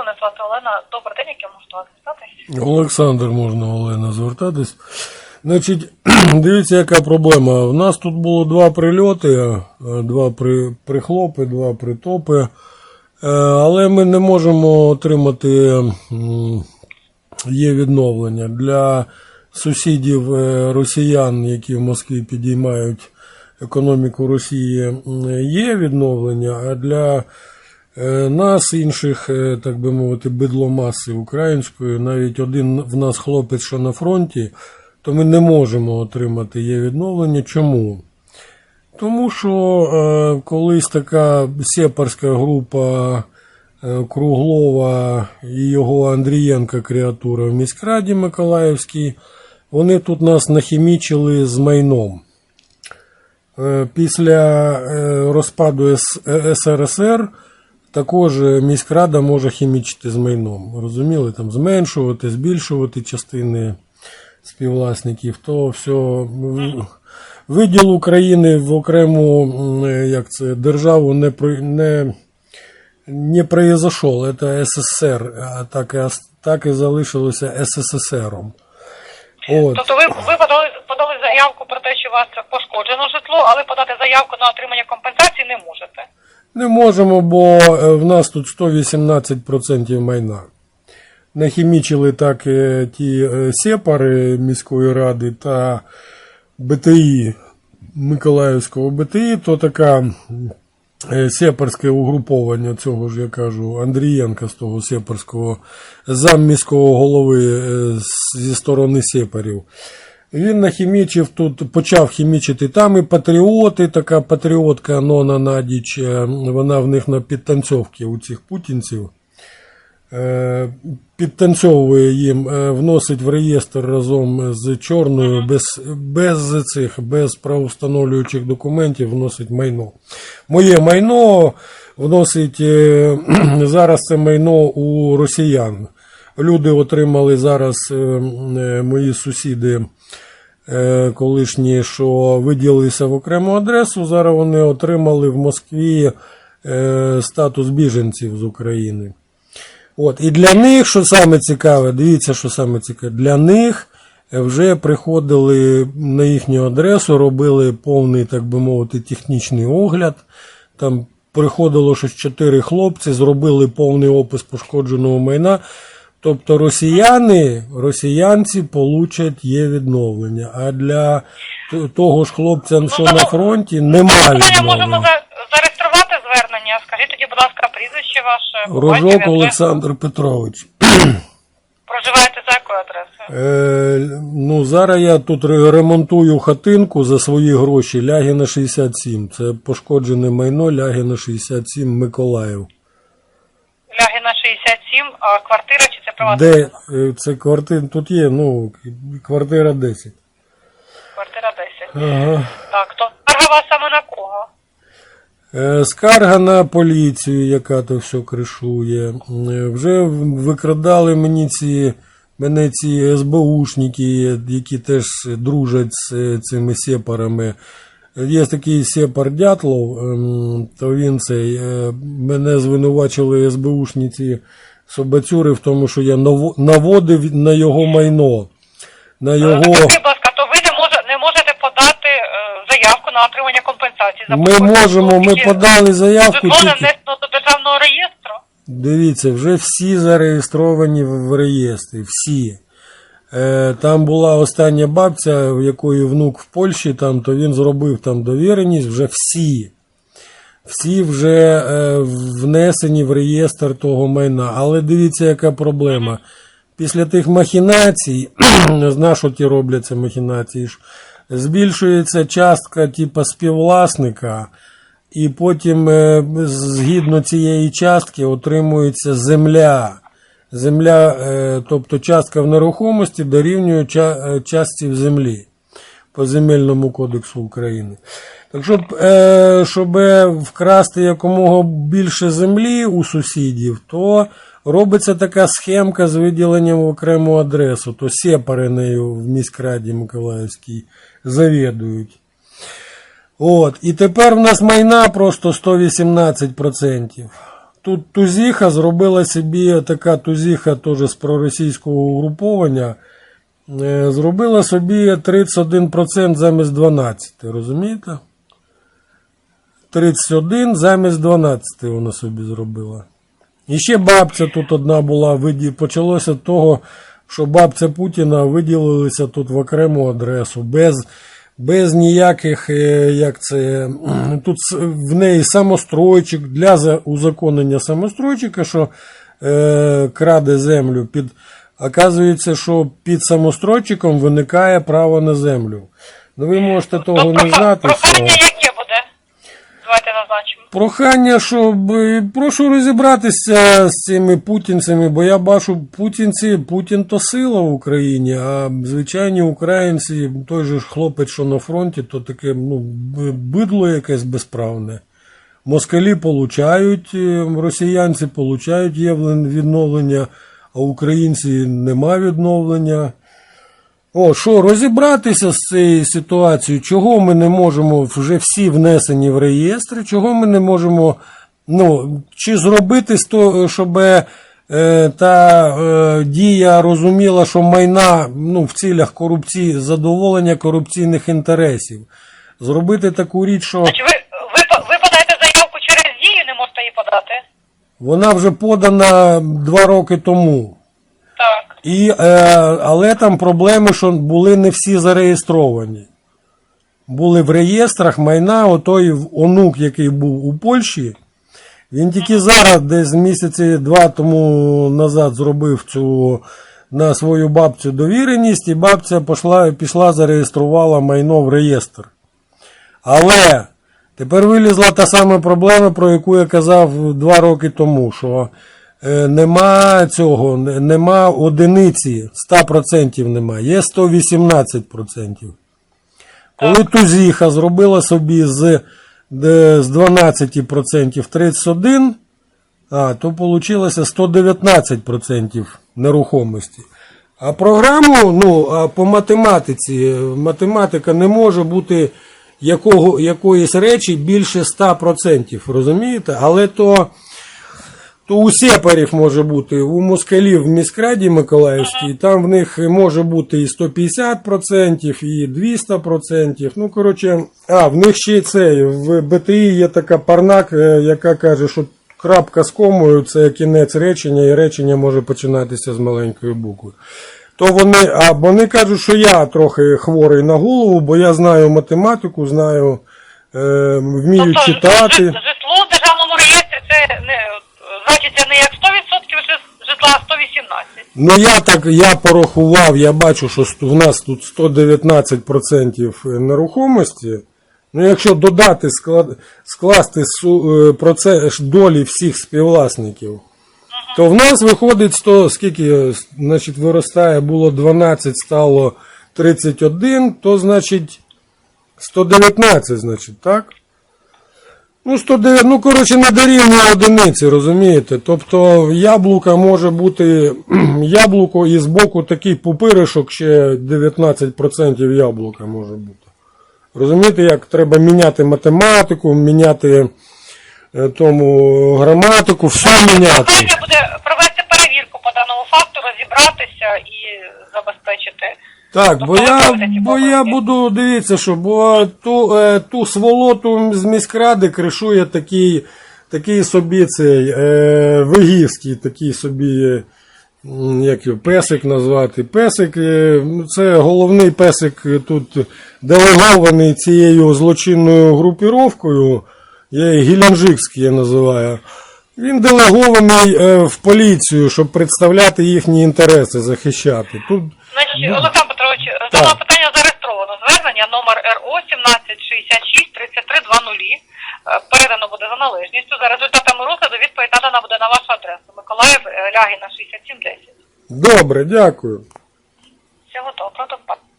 Мене звати Олена. Добрий день, як я вас звертатись? Олександр можна Олена звертатись. Значить, дивіться, яка проблема. У нас тут було два прильоти, е, два при, прихлопи, два притопи. Е, Але ми не можемо отримати є відновлення для сусідів е, росіян, які в Москві підіймають економіку Росії, є відновлення, а для нас, інших, е, так би мовити, бидломаси української, навіть один в нас хлопець, що на фронті, то ми не можемо отримати є відновлення. Чому? Тому що е, колись така сепарська група е, Круглова і його Андрієнка креатура в міськраді Миколаївській, вони тут нас нахімічили з майном. Е, Після е, розпаду е, СРСР також міськрада може хімічити з майном. Розуміли? Там зменшувати, збільшувати частини співвласників, то все. Виділ України в окрему як це, державу не, не, не произошел. Це СССР, а так і, так і залишилося СССРом. От. Тобто ви, ви подали, подали заявку про те, що у вас пошкоджено житло, але подати заявку на отримання компенсації не можете. Не можемо, бо е, в нас тут 118% майна. Нахімічили так е, ті е, сепари міської ради та БТІ Миколаївського БТІ, то така сепарське угруповання цього ж я кажу, Андрієнка з того сепарського замміського голови зі сторони сепарів. Він нахімічив тут, почав хімічити там і патріоти, така патріотка Нона Надіч, е, вона в них на підтанцьовці у цих путінців. Е, Підтанцьовує їм, е, вносить в реєстр разом з чорною, без, без цих, без правовстановлюючих документів, вносить майно. Моє майно вносить зараз це майно у росіян. Люди отримали зараз мої сусіди колишні, що виділилися в окрему адресу. Зараз вони отримали в Москві е, статус біженців з України. От, і для них, що саме цікаве, дивіться, що саме цікаве, для них е, вже приходили на їхню адресу, робили повний, так би мовити, технічний огляд. Там приходило щось чотири хлопці, зробили повний опис пошкодженого майна. Тобто росіяни, росіянці получать є відновлення, а для того ж хлопця, що на фронті, немає відновлення. зареєструвати звернення. Скажіть тоді, будь ласка, прізвище ваше, Рожок Олександр Петрович. Проживаєте за якою адресою? Е, ну, зараз я тут ремонтую хатинку за свої гроші. Лягіна 67. Це пошкоджене майно Лягіна 67 Миколаїв. Лягіна 67, а квартира чи це приватна? Де е, це квартира? Тут є, ну, квартира 10. Квартира 10. Ага. Так, то скарга саме на кого? Е, Скарга на поліцію, яка то все кришує. Е, Вже викрадали мені ці, мене ці СБУшники, які теж дружать з е, цими сепарами. Є такий сепар Дятлов, ем, то він цей, е, мене звинувачили СБУшниці Собацюри в тому, що я наводив на його майно. На його... Будь ласка, то ви не, може, не можете подати е, заявку на отримання компенсації за Ми можемо, ми подали заявку. Тільки- внесено до державного реєстру. Дивіться, вже всі зареєстровані в в реєстрі. Всі. Е, там була остання бабця, в якої внук в Польщі, там, то він зробив там довіреність, вже всі. Всі вже е, внесені в реєстр того майна. Але дивіться, яка проблема. Після тих махінацій, на що ті робляться махінації, збільшується частка типа співвласника, і потім, е, згідно цієї частки, отримується земля. Земля, е, тобто частка в нерухомості дорівнює е, частці в землі по земельному кодексу України. Так щоб, е, щоб вкрасти якомога більше землі у сусідів, то робиться така схемка з виділенням в окрему адресу, то сепари нею в міськраді Миколаївській завідують. От, і тепер в нас майна просто 118%. Тут Тузіха зробила собі така Тузіха теж з проросійського угруповання. е, Зробила собі 31% замість 12, розумієте? 31 замість 12 вона собі зробила. І ще бабця тут одна була, почалося того, що бабця Путіна виділилися тут в окрему адресу, без, без ніяких, е, як це, тут в неї самостройчик для за- узаконення самостройчика, що е, краде землю. Під, оказується, що під самостройчиком виникає право на землю. Ну ви можете того тобто, не знати. цього. Назначимо. Прохання, щоб е, прошу розібратися з цими путінцями, бо я бачу путінці, Путін то сила в Україні, а звичайні українці, той же ж хлопець, що на фронті, то таке ну, бидло якесь безправне. Москалі получають, е, росіянці получають є відновлення, а українці нема відновлення. О, що, розібратися з цією ситуацією, чого ми не можемо, вже всі внесені в реєстри, чого ми не можемо, ну, чи зробити, щоб е, та е, дія розуміла, що майна ну, в цілях корупції, задоволення корупційних інтересів. Зробити таку річ, що Значить, ви, ви, ви подаєте заявку через дію, не можете її подати? вона вже подана два роки тому. І, е, але там проблеми, що були не всі зареєстровані. Були в реєстрах майна, отой онук, який був у Польщі, він тільки зараз, десь місяці два тому назад, зробив цю на свою бабцю довіреність, і бабця пішла, пішла зареєструвала майно в реєстр. Але тепер вилізла та сама проблема, про яку я казав два роки тому, що нема цього, нема одиниці, 100% нема, є 118%. Коли Тузіха зробила собі з, з 12% 31, а, то вийшло 119% нерухомості. А програму, ну, а по математиці, е, математика не може бути якого, якоїсь речі більше 100%, розумієте? Але то, то у сепарів може бути, у москалів в міськраді Миколаївській, там в них може бути і 150%, і 200%. Ну, коротше, а, в них ще й це, в БТІ є така парнак, е, яка каже, що крапка з комою це кінець речення, і речення може починатися з маленької букви. То вони, а вони кажуть, що я трохи хворий на голову, бо я знаю математику, знаю, е, вмію Тобто читати. жит- житло в державному реєстрі це не значиться не як 100% жит- житла, а 118. Ну я так я порахував, я бачу, що в нас тут 119% нерухомості. Ну, якщо додати склад, скласти су, е, проце, ж долі всіх співвласників, то в нас виходить 100, скільки, значить, виростає, було 12, стало 31, то значить 119, значить, так? Ну, 109, ну, коротше, не дорівнює одиниці, розумієте? Тобто яблука може бути, яблуко і збоку такий пупиришок, ще 19% яблука може бути. Розумієте, як треба міняти математику, міняти е, тому граматику, все міняти. Прохання буде провести перевірку по даному факту, розібратися і забезпечити. Так, бо я, бо я буду дивитися, що бо ту, е, ту сволоту з міськради кришує такий, такий собі цей е, вигівський, такий собі, як його, песик назвати. Песик, е, це головний песик тут делегований цією злочинною групіровкою. Я її я називаю. Він делегований е, в поліцію, щоб представляти їхні інтереси, захищати. Тут Значить, Олександр Петрович, дане питання зареєстровано. Звернення номер РО 1766 3320. Е, Передано буде за належністю. За результатами розгляду відповідь надана буде на вашу адресу. Миколаїв е, Лягіна 6710. добре, дякую. Всього доброго, до.